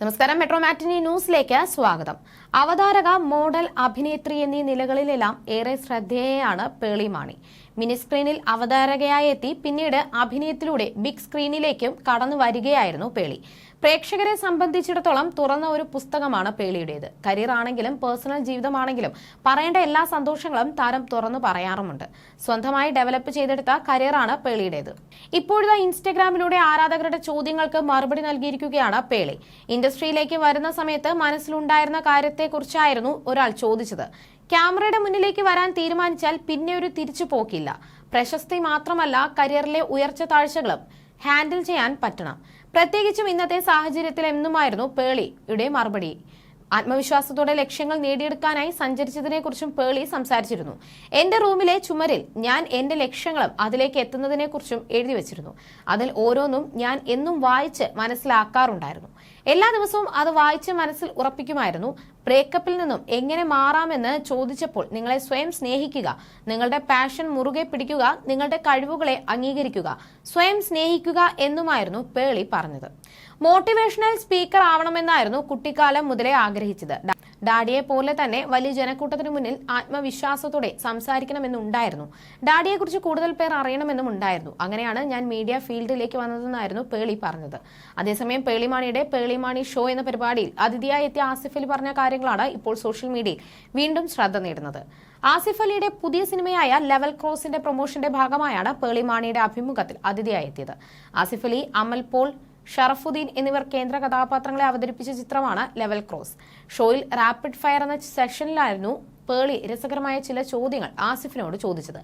നമസ്കാരം. മെട്രോ മാറ്റിനി ന്യൂസിലേക്ക് സ്വാഗതം. അവതാരക മോഡൽ അഭിനേത്രി എന്നീ നിലകളിലെല്ലാം ഏറെ ശ്രദ്ധേയയാണ് പേളി മാണി. മിനി സ്ക്രീനിൽ അവതാരകയായി എത്തി. പിന്നീട് അഭിനയത്തിലൂടെ ബിഗ് സ്ക്രീനിലേക്കും കടന്നു വരികയായിരുന്നു പേളി. പ്രേക്ഷകരെ സംബന്ധിച്ചിടത്തോളം തുറന്ന ഒരു പുസ്തകമാണ് പേളിയുടേത്. കരിയർ ആണെങ്കിലും പേഴ്സണൽ ജീവിതമാണെങ്കിലും പറയേണ്ട എല്ലാ സന്തോഷങ്ങളും താരം തുറന്നു പറയാറുമുണ്ട്. സ്വന്തമായി ഡെവലപ്പ് ചെയ്തെടുത്ത കരിയറാണ് പേളിയുടേത്. ഇപ്പോഴത്തെ ഇൻസ്റ്റഗ്രാമിലൂടെ ആരാധകരുടെ ചോദ്യങ്ങൾക്ക് മറുപടി നൽകിയിരിക്കുകയാണ് പേളി. ഇൻഡസ്ട്രിയിലേക്ക് വരുന്ന സമയത്ത് മനസ്സിലുണ്ടായിരുന്ന കാര്യത്തെക്കുറിച്ചായിരുന്നു ഒരാൾ ചോദിച്ചത്. ക്യാമറയുടെ മുന്നിലേക്ക് വരാൻ തീരുമാനിച്ചാൽ പിന്നെ ഒരു തിരിച്ചു പോക്കില്ല. പ്രശസ്തി മാത്രമല്ല കരിയറിലെ ഉയർച്ച താഴ്ചകളും ഹാൻഡിൽ ചെയ്യാൻ പറ്റണം. പ്രത്യേകിച്ചും ഇന്നത്തെ സാഹചര്യത്തിൽ എന്നുമായിരുന്നു പേളിയുടെ മറുപടി. ആത്മവിശ്വാസത്തോടെ ലക്ഷ്യങ്ങൾ നേടിയെടുക്കാനായി സഞ്ചരിച്ചതിനെക്കുറിച്ചും പേളി സംസാരിച്ചിരുന്നു. എന്റെ റൂമിലെ ചുമരിൽ ഞാൻ എന്റെ ലക്ഷ്യങ്ങളും അതിലേക്ക് എത്തുന്നതിനെക്കുറിച്ചും എഴുതി വച്ചിരുന്നു. അതിൽ ഓരോന്നും ഞാൻ എന്നും വായിച്ച് മനസ്സിലാക്കാറുണ്ടായിരുന്നു. എല്ലാ ദിവസവും അത് വായിച്ച് മനസ്സിൽ ഉറപ്പിക്കുമായിരുന്നു. ബ്രേക്കപ്പിൽ നിന്നും എങ്ങനെ മാറാമെന്ന് ചോദിച്ചപ്പോൾ നിങ്ങളെ സ്വയം സ്നേഹിക്കുക നിങ്ങളുടെ പാഷൻ മുറുകെ പിടിക്കുക നിങ്ങളുടെ കഴിവുകളെ അംഗീകരിക്കുക സ്വയം സ്നേഹിക്കുക എന്നുമായിരുന്നു പേളി പറഞ്ഞത്. മോട്ടിവേഷണൽ സ്പീക്കർ ആവണമെന്നായിരുന്നു കുട്ടിക്കാലം മുതലേ ആഗ്രഹിച്ചത്. ഡാഡിയെ പോലെ തന്നെ വലിയ ജനക്കൂട്ടത്തിന് മുന്നിൽ ആത്മവിശ്വാസത്തോടെ സംസാരിക്കണമെന്നുണ്ടായിരുന്നു. ഡാഡിയെക്കുറിച്ച് കൂടുതൽ പേർ അറിയണമെന്നും ഉണ്ടായിരുന്നു. അങ്ങനെയാണ് ഞാൻ മീഡിയ ഫീൽഡിലേക്ക് വന്നതെന്നായിരുന്നു പേളി പറഞ്ഞത്. അതേസമയം പേളിമാണിയുടെ പേളിമാണി ഷോ എന്ന പരിപാടിയിൽ അതിഥിയായി എത്തിയ ആസിഫ് അലി പറഞ്ഞ കാര്യങ്ങളാണ് ഇപ്പോൾ സോഷ്യൽ മീഡിയയിൽ വീണ്ടും ശ്രദ്ധ നേടുന്നത്. ആസിഫ് അലിയുടെ പുതിയ സിനിമയായ ലെവൽ ക്രോസിന്റെ പ്രൊമോഷന്റെ ഭാഗമായാണ് പേളിമാണിയുടെ അഭിമുഖത്തിൽ അതിഥിയായി എത്തിയത്. ആസിഫ് അലി അമൽ പോൾ ഷറഫുദ്ദീൻ എന്നിവർ കേന്ദ്ര കഥാപാത്രങ്ങളെ അവതരിപ്പിച്ച ചിത്രമാണ് ലെവൽ ക്രോസ്. ഷോയിൽ റാപ്പിഡ് ഫയർ എന്ന സെഷനിലായിരുന്നു പേളി രസകരമായ ചില ചോദ്യങ്ങൾ ആസിഫിനോട് ചോദിച്ചത്.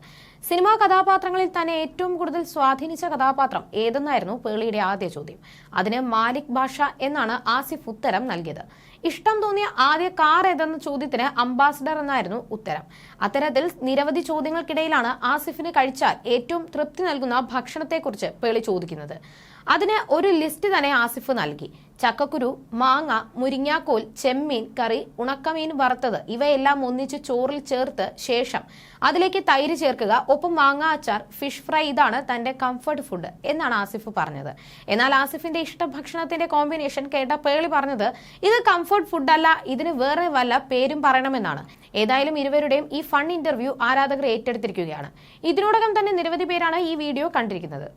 സിനിമാ കഥാപാത്രങ്ങളിൽ തന്നെ ഏറ്റവും കൂടുതൽ സ്വാധീനിച്ച കഥാപാത്രം ഏതെന്നായിരുന്നു പേളിയുടെ ആദ്യ ചോദ്യം. അതിന് മാലിക് ഭാഷ എന്നാണ് ആസിഫ് ഉത്തരം നൽകിയത്. ഇഷ്ടം തോന്നിയ ആദ്യ കാർ ഏതെന്ന ചോദ്യത്തിന് അംബാസിഡർ എന്നായിരുന്നു ഉത്തരം. അത്തരത്തിൽ നിരവധി ചോദ്യങ്ങൾക്കിടയിലാണ് ആസിഫിന് കഴിച്ചാൽ ഏറ്റവും തൃപ്തി നൽകുന്ന ഭക്ഷണത്തെക്കുറിച്ച് പേളി ചോദിക്കുന്നത്. അതിന് ഒരു ലിസ്റ്റ് തന്നെ ആസിഫ് നൽകി. ചക്കക്കുരു മാങ്ങ മുരിങ്ങാക്കോൽ ചെമ്മീൻ കറി ഉണക്കമീൻ വറുത്തത് ഇവയെല്ലാം ഒന്നിച്ച് ചോറിൽ ചേർത്ത് ശേഷം അതിലേക്ക് തൈര് ചേർക്കുക. ഒപ്പം മാങ്ങ അച്ചാർ ഫിഷ് ഫ്രൈ ഇതാണ് തന്റെ കംഫർട്ട് ഫുഡ് എന്നാണ് ആസിഫ് പറഞ്ഞത്. എന്നാൽ ആസിഫിന്റെ ഇഷ്ട ഭക്ഷണത്തിന്റെ കോമ്പിനേഷൻ കേട്ട പേളി പറഞ്ഞത് ഇത് കംഫർട്ട് ഫുഡ് അല്ല ഇതിന് വേറെ വല്ല പേരും പറയണമെന്നാണ്. ഏതായാലും ഇരുവരുടെയും ഈ ഫൺ ഇന്റർവ്യൂ ആരാധകർ ഏറ്റെടുത്തിരിക്കുകയാണ്. ഇതിനോടകം തന്നെ നിരവധി പേരാണ് ഈ വീഡിയോ കണ്ടിരിക്കുന്നത്.